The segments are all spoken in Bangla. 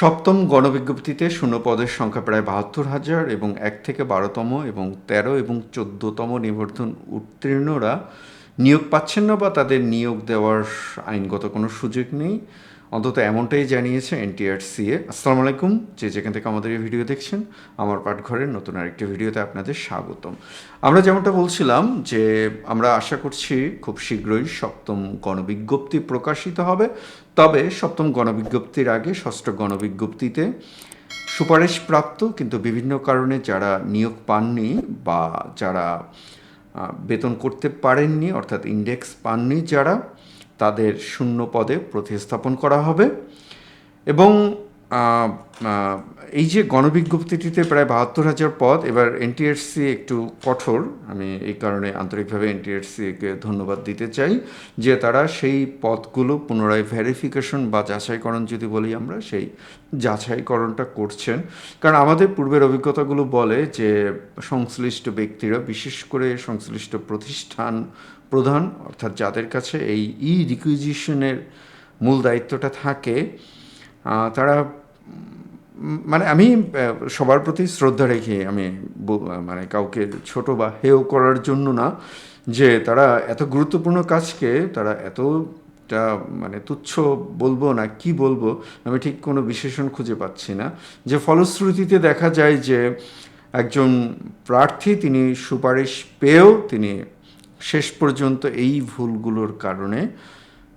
সপ্তম গণবিজ্ঞপ্তিতে শূন্য পদের সংখ্যা প্রায় বাহাত্তর হাজার এবং এক থেকে বারোতম এবং তেরো এবং চোদ্দতম নিবর্ধন উত্তীর্ণরা নিয়োগ পাচ্ছেন না বা তাদের নিয়োগ দেওয়ার আইনগত কোনো সুযোগ নেই। অন্তত এমনটাই জানিয়েছে এনটিআরসিএ আসসালামু আলাইকুম, যে যেখান থেকে আমাদের এই ভিডিও দেখছেন, আমার পাঠঘরের নতুন আরেকটি ভিডিওতে আপনাদের স্বাগতম। আমরা যেমনটা বলছিলাম যে আমরা আশা করছি খুব শীঘ্রই সপ্তম গণবিজ্ঞপ্তি প্রকাশিত হবে। তবে সপ্তম গণবিজ্ঞপ্তির আগে ষষ্ঠ গণবিজ্ঞপ্তিতে সুপারিশপ্রাপ্ত কিন্তু বিভিন্ন কারণে যারা নিয়োগ পাননি বা যারা বেতন করতে পারেননি, অর্থাৎ ইন্ডেক্স পাননি যারা তাদের শূন্য পদে প্রতিস্থাপন করা হবে। এবং এই যে গণবিজ্ঞপ্তিটিতে প্রায় বাহাত্তর হাজার পদ, এবার এনটিএসসি একটু কঠোর। আমি এই কারণে আন্তরিকভাবে এনটিএসসিকে ধন্যবাদ দিতে চাই যে তারা সেই পদগুলো পুনরায় ভেরিফিকেশন বা যাচাইকরণ যদি বলি আমরা, সেই যাচাইকরণটা করছেন। কারণ আমাদের পূর্বের অভিজ্ঞতাগুলো বলে যে সংশ্লিষ্ট ব্যক্তিরা, বিশেষ করে সংশ্লিষ্ট প্রতিষ্ঠান প্রধান, অর্থাৎ যাদের কাছে এই ই রিকুইজিশনের মূল দায়িত্বটা থাকে তারা মানে আমি সবার প্রতি শ্রদ্ধা রেখে আমি মানে কাউকে ছোট বা হেয় করার জন্য না, যে তারা এত গুরুত্বপূর্ণ কাজকে, তারা এতটা মানে তুচ্ছ বলব না কি বলব, আমি ঠিক কোনো বিশেষণ খুঁজে পাচ্ছি না। যে ফলশ্রুতিতে দেখা যায় যে একজন প্রার্থী, তিনি সুপারিশ পেয়েও তিনি শেষ পর্যন্ত এই ভুলগুলোর কারণে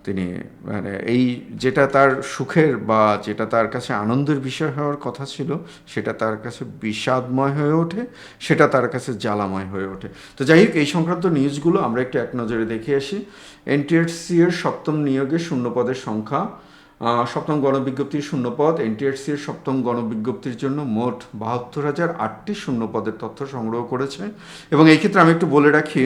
তিনি মানে এই যেটা তার সুখের বা যেটা তার কাছে আনন্দের বিষয় হওয়ার কথা ছিল, সেটা তার কাছে বিষাদময় হয়ে ওঠে, সেটা তার কাছে জ্বালাময় হয়ে ওঠে। তো যাই হোক, এই সংক্রান্ত নিউজগুলো আমরা একটু এক নজরে দেখে আসি। এনটিএসসি এর সপ্তম নিয়োগে শূন্য পদের সংখ্যা সপ্তম গণবিজ্ঞপ্তির শূন্য পদ এনটিএসসি এর সপ্তম গণবিজ্ঞপ্তির জন্য মোট বাহাত্তর হাজার আটটি শূন্য পদের তথ্য সংগ্রহ করেছে। এবং এই ক্ষেত্রে আমি একটু বলে রাখি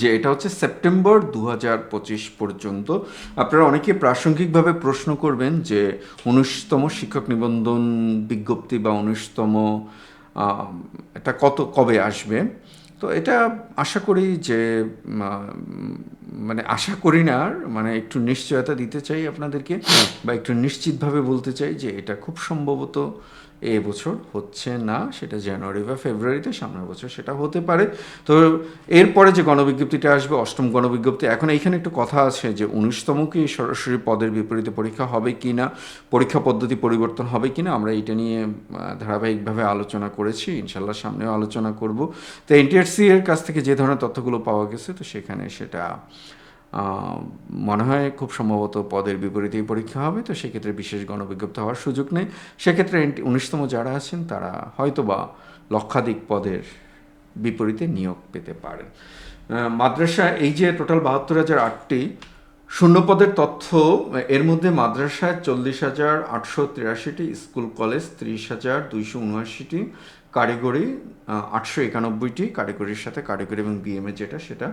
যে এটা হচ্ছে সেপ্টেম্বর দু হাজার পঁচিশ পর্যন্ত। আপনারা অনেকে প্রাসঙ্গিকভাবে প্রশ্ন করবেন যে উনিশতম শিক্ষক নিবন্ধন বিজ্ঞপ্তি বা উনিশতম এটা কত কবে আসবে? তো এটা আশা করি যে মানে আশা করি না আর মানে একটু নিশ্চয়তা দিতে চাই আপনাদেরকে বা একটু নিশ্চিতভাবে বলতে চাই যে এটা খুব সম্ভবত এ বছর হচ্ছে না, সেটা জানুয়ারি বা ফেব্রুয়ারিতে, সামনের বছর সেটা হতে পারে। তো এরপরে যে গণবিজ্ঞপ্তিটা আসবে, অষ্টম গণবিজ্ঞপ্তি, এখন এইখানে একটু কথা আছে যে উনিশতম কি সরাসরি পদের বিপরীতে পরীক্ষা হবে কি না পরীক্ষা পদ্ধতি পরিবর্তন হবে কি না আমরা এটা নিয়ে ধারাবাহিকভাবে আলোচনা করেছি ইনশাল্লাহ সামনেও আলোচনা করব। তো এনটিআরসি এর কাছ থেকে যে ধরনের তথ্যগুলো পাওয়া গেছে, তো সেখানে সেটা মনে হয় খুব সম্ভবত পদের বিপরীতেই পরীক্ষা হবে, তো সেক্ষেত্রে বিশেষ গণবিজ্ঞপ্তি হওয়ার সুযোগ নেই। সেক্ষেত্রে উনিশতম যারা আছেন, তারা হয়তো বা লক্ষাধিক পদের বিপরীতে নিয়োগ পেতে পারেন। মাদ্রাসা, এই যে টোটাল বাহাত্তর হাজার আটটি শূন্য পদের তথ্য, এর মধ্যে মাদ্রাসায় চল্লিশ হাজার আটশো তিরাশিটি, স্কুল কলেজ ত্রিশ হাজার দুইশো উনআশিটি, কারিগরি আটশো একানব্বইটি, কারিগরির সাথে কারিগরি এবং বিএমএ যেটা সেটা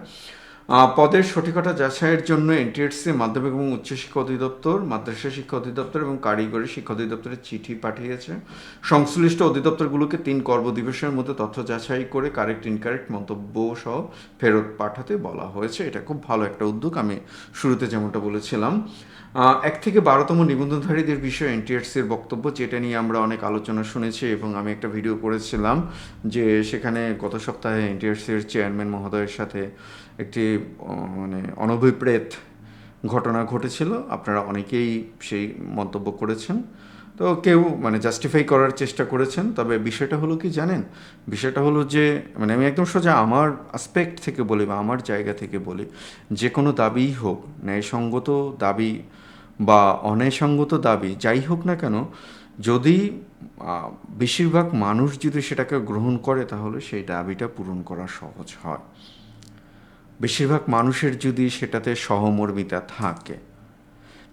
পদের সঠিকতা যাচাইয়ের জন্য এনটিএসসি মাধ্যমিক এবং উচ্চশিক্ষা অধিদপ্তর, মাদ্রাসা শিক্ষা অধিদপ্তর এবং কারিগরি শিক্ষা অধিদপ্তরের চিঠি পাঠিয়েছে। সংশ্লিষ্ট অধিদপ্তরগুলোকে তিন কর্মদিবসের মধ্যে তথ্য যাচাই করে কারেক্ট ইনকারেক্ট মন্তব্য সহ ফেরত পাঠাতে বলা হয়েছে। এটা খুব ভালো একটা উদ্যোগ, আমি শুরুতে যেমনটা বলেছিলাম। এক থেকে বারোতম নিবন্ধনধারীদের বিষয়ে এনটিএসসির বক্তব্য, যেটা নিয়ে আমরা অনেক আলোচনা শুনেছি এবং আমি একটা ভিডিও করেছিলাম যে সেখানে গত সপ্তাহে এনটিএসসির চেয়ারম্যান মহোদয়ের সাথে একটি মানে অনভিপ্রেত ঘটনা ঘটেছিল, আপনারা অনেকেই সেই মন্তব্য করেছেন। তো কেউ মানে জাস্টিফাই করার চেষ্টা করেছেন, তবে বিষয়টা হলো কি জানেন? বিষয়টা হলো যে মানে আমি একদম সোজা আমার আসপেক্ট থেকে বলি বা আমার জায়গা থেকে বলি, যে কোনো দাবিই হোক, ন্যায়সঙ্গত দাবি বা অন্যায়সঙ্গত দাবি, যাই হোক না কেন, যদি বেশিরভাগ মানুষ যদি সেটাকে গ্রহণ করে, তাহলে সেই দাবিটা পূরণ করা সহজ হয়। বেশিরভাগ মানুষের যদি সেটাতে সহমর্মিতা থাকে।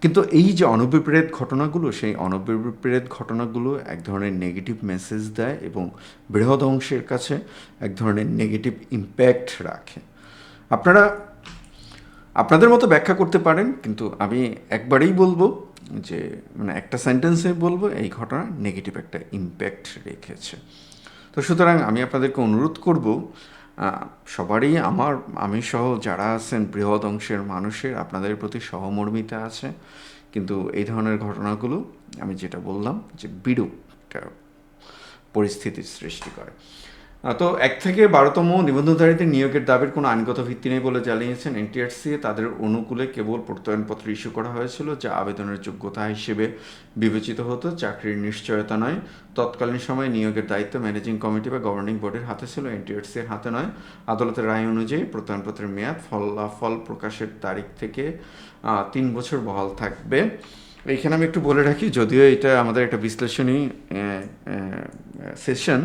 কিন্তু এই যে অনভিপ্রেত ঘটনাগুলো, সেই অনভিপ্রেত ঘটনাগুলো এক ধরনের নেগেটিভ মেসেজ দেয় এবং বৃহৎ অংশের কাছে এক ধরনের নেগেটিভ ইম্প্যাক্ট রাখে। আপনারা, আপনাদের মতো ব্যাখ্যা করতে পারেন, কিন্তু আমি একবারেই বলব যে মানে একটা সেন্টেন্সে বলব, এই ঘটনা নেগেটিভ একটা ইম্প্যাক্ট রেখেছে। তো সুতরাং আমি আপনাদেরকে অনুরোধ করব সবারই আমার, আমি সহ যারা আছেন বৃহৎ অংশের মানুষের আপনাদের প্রতি সহমর্মিতা আছে। কিন্তু এই ধরনের ঘটনাগুলো আমি যেটা বললাম যে বিরূপ একটা পরিস্থিতির সৃষ্টি করে। তো এক থেকে বারোতম নিবন্ধনধারীদের নিয়োগের দাবির কোনো আইনগত ভিত্তি নেই বলে জানিয়েছেন এনটিআরসি তাদের অনুকূলে কেবল প্রত্যয়নপত্র ইস্যু করা হয়েছিল, যা আবেদনের যোগ্যতা হিসেবে বিবেচিত হতো। চাকরির নিশ্চয়তা নয়। তৎকালীন সময়ে নিয়োগের দায়িত্ব ম্যানেজিং কমিটি বা গভর্নিং বোর্ডের হাতে ছিল এনটিআরসির হাতে নয়। আদালতের রায় অনুযায়ী প্রত্যয়নপত্রের মেয়াদ ফলাফল প্রকাশের তারিখ থেকে তিন বছর বহাল থাকবে। এইখানে আমি একটু বলে রাখি, যদিও এটা আমাদের একটা বিশ্লেষণী সেশন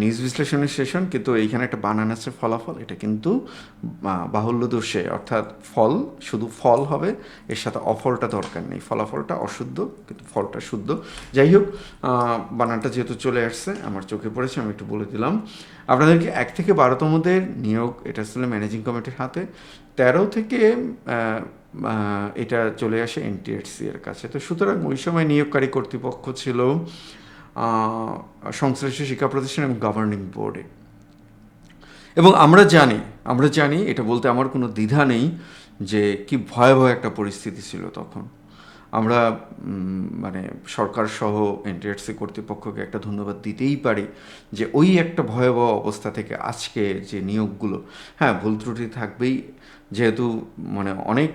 নিউজ বিশ্লেষণের সেশন, কিন্তু এইখানে একটা বানান আছে ফলাফল, এটা কিন্তু বাহুল্য দোষে, অর্থাৎ ফল, শুধু ফল হবে, এর সাথে অফলটা দরকার নেই। ফলাফলটা অশুদ্ধ, কিন্তু ফলটা শুদ্ধ। যাই হোক বানানটা যেহেতু চলে আসছে, আমার চোখে পড়েছে, আমি একটু বলে দিলাম। আপনাদেরকে এক থেকে বারোতমদের নিয়োগ, এটা আসলে ম্যানেজিং কমিটির হাতে। তেরো থেকে এটা চলে আসে এনটিএসসি এর কাছে। তো সুতরাং ওই সময় নিয়োগকারী কর্তৃপক্ষ ছিল সংশ্লিষ্ট শিক্ষা প্রতিষ্ঠান এবং গভর্নিং বোর্ডে এবং আমরা জানি আমরা জানি, এটা বলতে আমার কোনো দ্বিধা নেই যে কি ভয়াবহ একটা পরিস্থিতি ছিল তখন। আমরা মানে সরকার সহ এনটিএসসি কর্তৃপক্ষকে একটা ধন্যবাদ দিতেই পারি যে ওই একটা ভয়াবহ অবস্থা থেকে আজকে যে নিয়োগগুলো হ্যাঁ ভুল ত্রুটি থাকবেই। যেহেতু মানে অনেক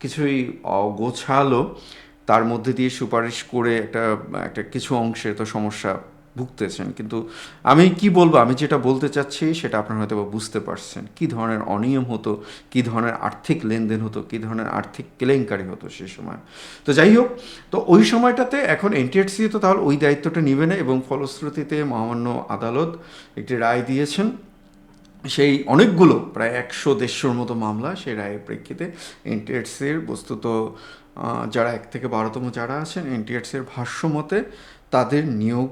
কিছুই অগোছালো তার মধ্যে দিয়ে সুপারিশ করে একটা একটা কিছু অংশে তো সমস্যা ভুগতেছেন। কিন্তু আমি কি বলব? আমি যেটা বলতে চাচ্ছি সেটা আপনারা হয়তো বুঝতে পারছেন। কি ধরনের অনিয়ম হতো? কি ধরনের আর্থিক লেনদেন হতো? কি ধরনের আর্থিক কেলেঙ্কারি হতো সেই সময়? তো যাই হোক, তো ওই সময়টাতে এখন এনটিএসসি তো তাহলে ওই দায়িত্বটা নেবে না এবং ফলশ্রুতিতে মহামান্য আদালত একটি রায় দিয়েছেন। সেই অনেকগুলো, প্রায় একশো দেড়শোর মতো মামলা সেই রায়ের প্রেক্ষিতে এনটিএসসির বস্তুত যারা এক থেকে বারোতম যারা আছেন এনটিআরসির ভাষ্য মতে তাদের নিয়োগ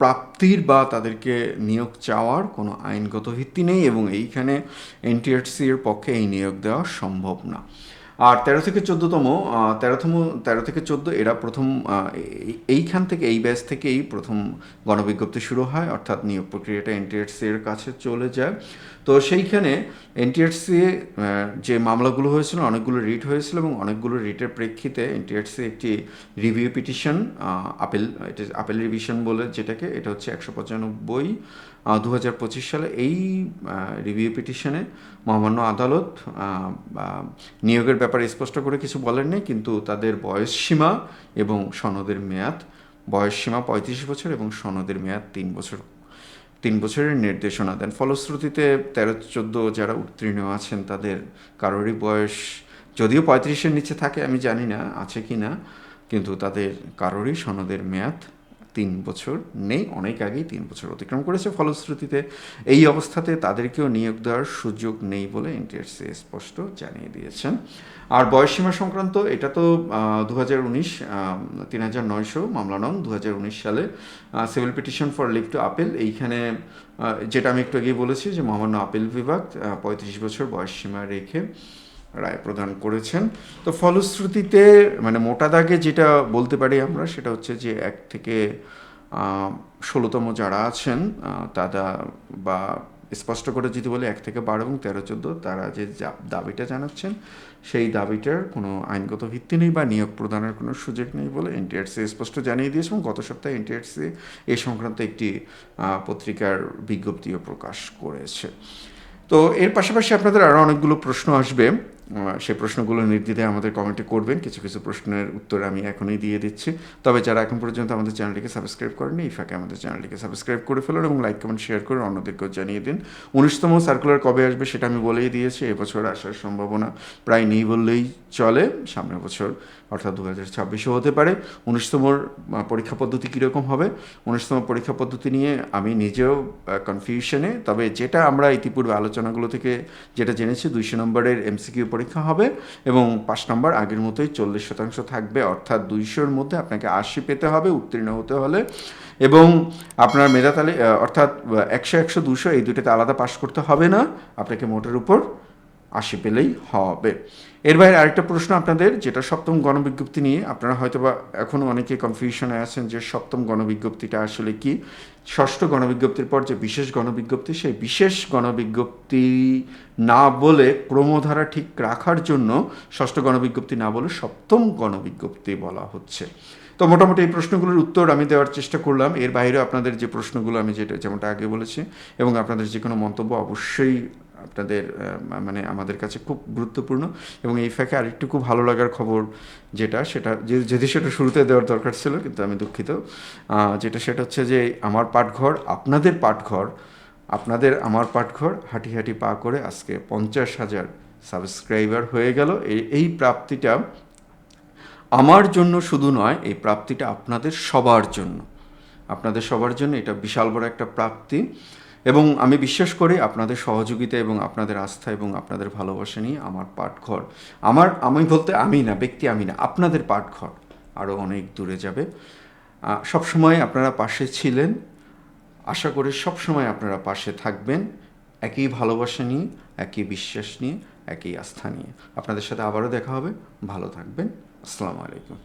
প্রাপ্তির বা তাদেরকে নিয়োগ চাওয়ার কোনো আইনগত ভিত্তি নেই এবং এইখানে এনটিআরসির পক্ষে এই নিয়োগ দেওয়া সম্ভব না। আর তেরো থেকে চোদ্দতম তেরোতম, তেরো থেকে চোদ্দ, এরা প্রথম এইখান থেকে, এই ব্যাচ থেকেই প্রথম গণবিজ্ঞপ্তি শুরু হয়, অর্থাৎ নিয়োগ প্রক্রিয়াটা এনটিএসসি এর কাছে চলে যায়। তো সেইখানে এনটিএসসি যে মামলাগুলো হয়েছিল, অনেকগুলো রিট হয়েছিল এবং অনেকগুলো রিটের প্রেক্ষিতে এনটিএসসি একটি review petition appeal appeal revision বলে যেটাকে, এটা হচ্ছে একশো পঁচানব্বই দু হাজার পঁচিশ সালে এই রিভিউ পিটিশনে মহামান্য আদালত নিয়োগের ব্যাপারে স্পষ্ট করে কিছু বলেননি কিন্তু তাদের বয়স সীমা এবং সনদের মেয়াদ, বয়স সীমা পঁয়ত্রিশ বছর এবং সনদের মেয়াদ তিন বছর, তিন বছরের নির্দেশনা দেন। ফলশ্রুতিতে তেরো, চোদ্দ যারা উত্তীর্ণ আছেন, তাদের কারোরই বয়স যদিও পঁয়ত্রিশের নিচে থাকে, আমি জানি না, আছে কি না কিন্তু তাদের কারোরই সনদের মেয়াদ তিন বছর নেই, অনেক আগেই তিন বছর অতিক্রম করেছে। ফলশ্রুতিতে এই অবস্থাতে তাদেরকেও নিয়োগ দেওয়ার সুযোগ নেই বলে এনটিএসসি স্পষ্ট জানিয়ে দিয়েছেন। আর বয়সসীমা সংক্রান্ত এটা তো দু হাজার উনিশ তিন হাজার নয়শো মামলা দু হাজার উনিশ সালে civil petition for leave to appeal. এইখানে যেটা আমি একটু আগেই বলেছি যে মহামান্য আপিল বিভাগ পঁয়ত্রিশ বছর বয়সসীমা রেখে রায় প্রদান করেছেন। তো ফলশ্রুতিতে মানে মোটা দাগে যেটা বলতে পারি আমরা, সেটা হচ্ছে যে এক থেকে ষোলোতম যারা আছেন তারা বা স্পষ্ট করে যদি বলে এক থেকে বারো এবং তেরো, চোদ্দ, তারা যা- দাবিটা জানাচ্ছেন, সেই দাবিটার কোনো আইনগত ভিত্তি নেই বা নিয়োগ প্রদানের কোনো সুযোগ নেই বলে এনটিআরসি স্পষ্ট জানিয়ে দিয়েছে এবং গত সপ্তাহে এনটিআরসি এ সংক্রান্ত একটি পত্রিকার বিজ্ঞপ্তিও প্রকাশ করেছে। তো এর পাশাপাশি আপনাদের আরও অনেকগুলো প্রশ্ন আসবে। সেই প্রশ্নগুলো নির্দ্বিধায় আমাদের কমেন্টে করবেন। কিছু কিছু প্রশ্নের উত্তর আমি এখনই দিয়ে দিচ্ছি। তবে যারা এখন পর্যন্ত আমাদের চ্যানেলটিকে সাবস্ক্রাইব করেনি এই ফাঁকে আমাদের চ্যানেলটিকে সাবস্ক্রাইব করে ফেলুন এবং লাইক, কমেন্ট, শেয়ার করে অন্যদেরকেও জানিয়ে দিন। উনিশতম সার্কুলার কবে আসবে সেটা আমি বলেই দিয়েছি, এবছর আসার সম্ভাবনা প্রায় নেই বললেই চলে। সামনের বছর অর্থাৎ দু হাজার ছাব্বিশও হতে পারে। উনিশতম পরীক্ষা পদ্ধতি কীরকম হবে? উনিশতম পরীক্ষা পদ্ধতি নিয়ে আমি নিজেও কনফিউশনে তবে যেটা আমরা ইতিপূর্বে আলোচনাগুলো থেকে যেটা জেনেছি, দুইশো নম্বরের এমসিকিউ পরীক্ষা হবে এবং পাঁচ নম্বর আগের মতোই চল্লিশ শতাংশ থাকবে অর্থাৎ দুইশোর মধ্যে আপনাকে আশি পেতে হবে উত্তীর্ণ হতে হলে। এবং আপনার মেধাতালি আহ, অর্থাৎ একশো একশো দুশো এই দুটোতে আলাদা পাশ করতে হবে না। আপনাকে মোটের উপর আশি পেলেই হবে। এর বাইরে আরেকটা প্রশ্ন আপনাদের, যেটা সপ্তম গণবিজ্ঞপ্তি নিয়ে আপনারা হয়তোবা এখনও অনেকে কনফিউশনে আছেন যে সপ্তম গণবিজ্ঞপ্তিটা আসলে কি। ষষ্ঠ গণবিজ্ঞপ্তির পর যে বিশেষ গণবিজ্ঞপ্তি, সেই বিশেষ গণবিজ্ঞপ্তি না বলে ক্রমধারা ঠিক রাখার জন্য ষষ্ঠ গণবিজ্ঞপ্তি না বলে সপ্তম গণবিজ্ঞপ্তি বলা হচ্ছে। তো মোটামুটি এই প্রশ্নগুলোর উত্তর আমি দেওয়ার চেষ্টা করলাম। এর বাইরে আপনাদের যে প্রশ্নগুলো আমি যেটা, যেমনটা আগে বলেছি, এবং আপনাদের যে কোনো মন্তব্য অবশ্যই আপনাদের মানে আমাদের কাছে খুব গুরুত্বপূর্ণ এবং এই ফাঁকে আরেকটু খুব ভালো লাগার খবর যেটা, সেটা যদি সেটা শুরুতে দেওয়ার দরকার ছিল, কিন্তু আমি দুঃখিত। যেটা সেটা হচ্ছে যে আমার পাঠঘর, আপনাদের পাঠঘর, আপনাদের আমার পাঠঘর হাঁটি হাঁটি পা করে আজকে পঞ্চাশ হাজার সাবস্ক্রাইবার হয়ে গেল। এই- এই প্রাপ্তিটা আমার জন্য শুধু নয়, এই প্রাপ্তিটা আপনাদের সবার জন্য। আপনাদের সবার জন্য এটা বিশাল বড় একটা প্রাপ্তি। এবং আমি বিশ্বাস করি আপনাদের সহযোগিতা এবং আপনাদের আস্থা এবং আপনাদের ভালোবাসা নিয়ে আমার পাঠঘর, আমার, আমি বলতে আমি না, ব্যক্তি আমি না, আপনাদের পাঠঘর আরও অনেক দূরে যাবে। সবসময় আপনারা পাশে ছিলেন। আশা করি সবসময় আপনারা পাশে থাকবেন। একই ভালোবাসা নিয়ে, একই বিশ্বাস নিয়ে, একই আস্থা নিয়ে। আপনাদের সাথে আবারও দেখা হবে। ভালো থাকবেন। আসসালামু আলাইকুম।